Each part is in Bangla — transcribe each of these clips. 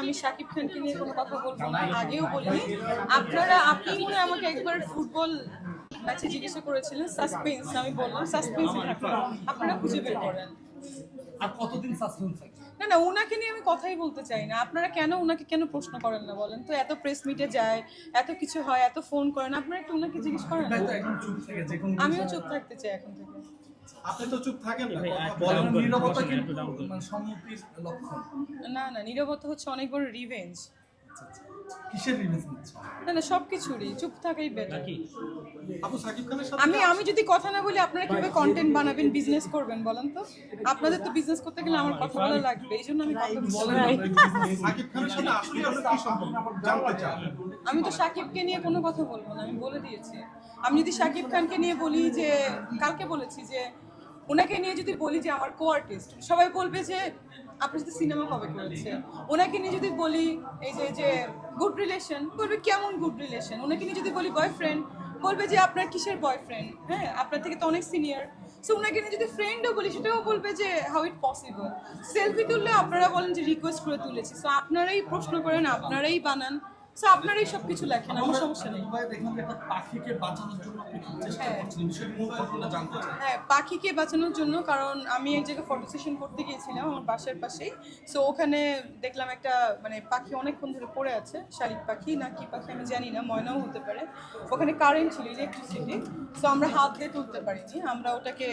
আমি শাকিব খানকে নিয়ে কোনো কথা বলব না আগেও বলিনি। আপনারা আপনি মনে আমাকে একবার ফুটবল ম্যাচে জিজ্ঞাসা করেছিলেন সাসপেন্স আমি বললাম সাসপেন্স আপনারা খুঁজে বের করেন। আর কতদিন সাসপেন্স না না ওনাকে নিয়ে আমি কথাই বলতে চাই না। আপনারা কেন ওনাকে কেন প্রশ্ন করেন না বলেন তো? এত প্রেস মিটে যায় এত কিছু হয় এত ফোন করেন। আপনারা একটু ওনাকে জিজ্ঞেস করেন। আমিও চুপ থাকতে চাই এখন থেকে। আপনি তো চুপ থাকেন না কথা বলেন। বলেন। নিরবতা কিন্তু মানে লক্ষণ। না না নীরবতা হচ্ছে অনেক বড় রিভেঞ্জ আচ্ছা, আচ্ছা। কিসের রিভেন্স না না সব চুপ থাকাই বেটার আপু সাকিব খানের সাথে আমি আমি যদি কথা না বলি আপনারা কীভাবে কন্টেন্ট বানাবেন বিজনেস করবেন বলেন তো? আপনাদের তো বিজনেস করতে গেলে আমার কথা বলা লাগবে এই জন্য আমি কথা বলছি সাকিব খানের সাথে আসলে আপনার কি সম্পর্ক? জানতে চান আমি তো সাকিবকে নিয়ে কোনো কথা বলব না আমি বলে দিয়েছি। আমি যদি সাকিব খানকে নিয়ে বলি যে, কালকে বলেছি যে, ওনাকে নিয়ে যদি বলি যে আমার কো আর্টিস্ট সবাই বলবে যে, আপনার সাথে সিনেমা কবে করেছে? ওনাকে নিয়ে যদি বলি, এই যে যে গুড রিলেশন বলবে কেমন গুড রিলেশন ওনাকে নিয়ে যদি বলি বয়ফ্রেন্ড বলবে যে আপনার কিসের বয়ফ্রেন্ড হ্যাঁ আপনার থেকে তো অনেক সিনিয়র সো ওনাকে নিয়ে যদি ফ্রেন্ডও বলি, সেটাও বলবে যে হাউ ইট পসিবল সেলফি তুললে আপনারা বলেন যে রিকোয়েস্ট করে তুলেছি। সো আপনারাই প্রশ্ন করেন, আপনারাই বানান। সো আপনারাই সব কিছু লেখেন আমার সমস্যা নেই। পাখিকে বাঁচানোর জন্য চেষ্টা হ্যাঁ। হ্যাঁ পাখিকে বাঁচানোর জন্য কারণ আমি এক জায়গায় ফটো সেশন করতে গিয়েছিলাম আমার বাসার পাশেই। সো ওখানে দেখলাম একটা মানে পাখি অনেকক্ষণ ধরে পড়ে আছে শালিক পাখি না কি পাখি আমি জানি না ময়নাও হতে পারে। ওখানে কারেন্ট ছিল ইলেকট্রিসিটি সো আমরা হাত দিয়ে তুলতে পারিনি আমরা ওটাকে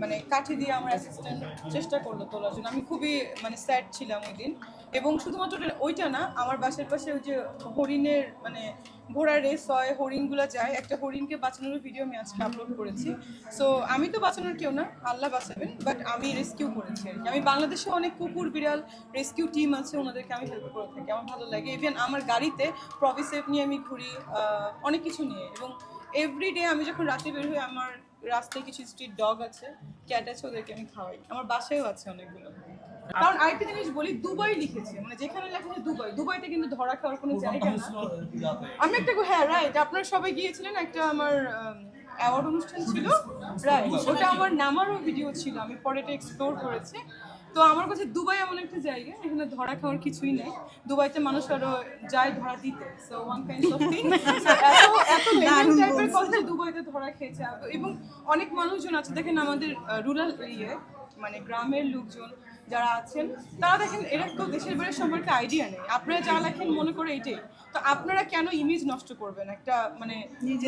মানে কাঠি দিয়ে আমার অ্যাসিস্ট্যান্ট চেষ্টা করল তোলার জন্য। আমি খুবই মানে স্যাড ছিলাম ওই দিন। এবং শুধুমাত্র ওইটা না আমার বাসার পাশে ওই যে হরিণের মানে ঘোড়া রেস হয়, হরিণগুলো যায়। একটা হরিণকে বাঁচানোর ভিডিও আমি আজকে আপলোড করেছি। সো আমি তো বাঁচানোর কেউ না, আল্লাহ বাঁচাবেন বাট আমি রেস্কিউ করেছি আর কি। আমি বাংলাদেশে অনেক কুকুর, বিড়াল রেস্কিউ টিম আছে, ওনাদেরকে আমি হেল্প করে থাকি, আমার ভালো লাগে। ইভেন আমার গাড়িতে প্রভিসেভ নিয়ে আমি ঘুরি অনেক কিছু নিয়ে। এবং এভরিডে আমি যখন রাতে বের হই, আমার রাস্তায় কিছু স্ট্রিট ডগ আছে ক্যাট আছে, ওদেরকে আমি খাওয়াই। আমার বাসায়ও আছে অনেকগুলো। কারণ আরেকটা জিনিস বলি দুবাই লিখেছে। মানে যেখানে লেখা দুবাই। দুবাইতে কিন্তু ধরা খাওয়ার কোনো জায়গা না। আমি একটা হ্যাঁ রাইট আপনারা সবাই গিয়েছিলেন একটা আমার অ্যাওয়ার্ড অনুষ্ঠান ছিল। রাইট ওটা আমার নামারও ভিডিও ছিল। আমি পরে এটা এক্সপ্লোর করেছি। তো আমার কাছে দুবাই এমন একটা জায়গা এখানে ধরা খাওয়ার কিছুই নেই। দুবাইতে মানুষ আরও যায় ধরা দিতে। So one kind of thing এত লেভেল টাইপের কথা দুবাইতে ধরা খেয়েছে। এবং অনেক মানুষজন আছে। দেখেন আমাদের রুরাল এরিয়ায় মানে গ্রামের লোকজন যারা আছেন তারা দেখেন এরা তো দেশের বাইরে সম্পর্কে আইডিয়া নেই। আপনারা যা লেখেন মনে করে এটাই। তো আপনারা কেন ইমেজ নষ্ট করবেন? একটা মানে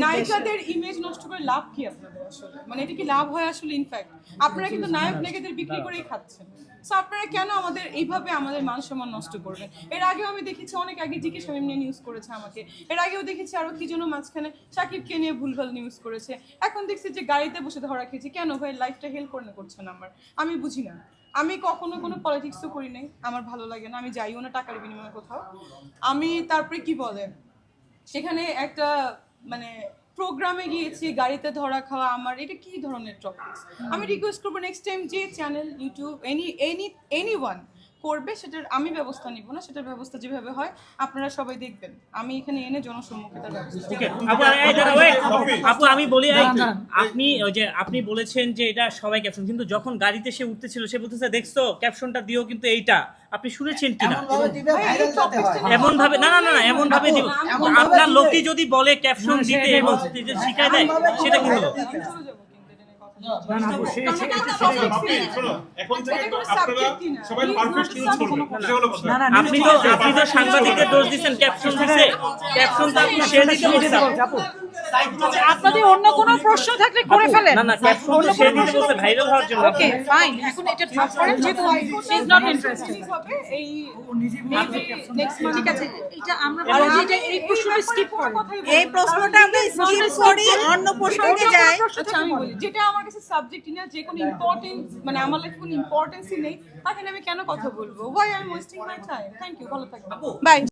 নায়িকাদের ইমেজ নষ্ট করে লাভ কি আপনাদের আসলে? মানে এটা কি লাভ হয় আসলে ইনফ্যাক্ট আপনারা কিন্তু নায়ক নায়িকাদের বিক্রি করেই খাচ্ছেন। সো আপনারা কেন আমাদের এইভাবে আমাদের মান সম্মান নষ্ট করবেন? এর আগেও আমি দেখেছি, অনেক আগে জিকে শামীম নিয়ে নিউজ করেছে আমাকে। এর আগেও দেখেছি আরও কি যেন মাঝখানে সাকিবকে নিয়ে ভুলভাল নিউজ করেছে। এখন দেখছি যে গাড়িতে বসে ধরা খেয়েছি। কেন ভাই লাইফটা হেল্প করে না করছেন আমার? আমি বুঝি না। আমি কখনো কোনো পলিটিক্সও করি নাই। আমার ভালো লাগে না। আমি যাইও না টাকার বিনিময়ে কোথাও। আমি তারপরে কি বলে সেখানে একটা মানে প্রোগ্রামে গিয়েছি, গাড়িতে ধরা খাওয়া, আমার এটা কি ধরনের টপিক আমি রিকোয়েস্ট করব নেক্সট টাইম যে channel YouTube any any any one করবে সেটার আমি ব্যবস্থা নিব না সেটার ব্যবস্থা যেভাবে হয় আপনারা সবাই দেখবেন। আমি এখানে এনে জনসম্মুখে তার ব্যবস্থা আপু আমি বলি আপনি ওই যে আপনি বলেছেন যে এটা সবাই ক্যাপশন কিন্তু যখন গাড়িতে সে উঠতেছিল সে বলতেছে দেখছ ক্যাপশনটা দিও কিন্তু এইটা। আপনি শুনেছেন কিনা? এমন ভাবে না না না এমন ভাবে দিব। আপনার। লোকটি যদি বলে ক্যাপশন দিতে এবং শিখায় দেয় সেটা কিন্তু আপনি তো সাংবাদিকের সাংবাদিকদের দোষ দিচ্ছেন ক্যাপশন দিচ্ছে ক্যাপশন তো আপনি সে দিতে আচ্ছা, আপনাদের অন্য কোনো প্রশ্ন থাকলে করে ফেলেন। না না ক্যাপশন তো সে দিতে বলছে ভাইরাল হওয়ার জন্য। ওকে ফাইন এখন এটা করেন যেহেতু শি ইজ নট ইন্টারেস্টেড এই নেক্সট মান্থ ঠিক আছে এটা আমরা আর আমি এই প্রশ্নটা স্কিপ করেন। এই প্রশ্নটা আমরা স্কিপ করি অন্য প্রসঙ্গে যাই। আচ্ছা আমি বলি যেটা আমার কাছে সাবজেক্ট না যে কোনো ইম্পর্টেন্স মানে আমার লাইফে কোনো ইম্পর্টেন্সই নেই তাকে আমি কেন কথা বলব? Why I am wasting my time thank you ভালো থাকবেন। বাই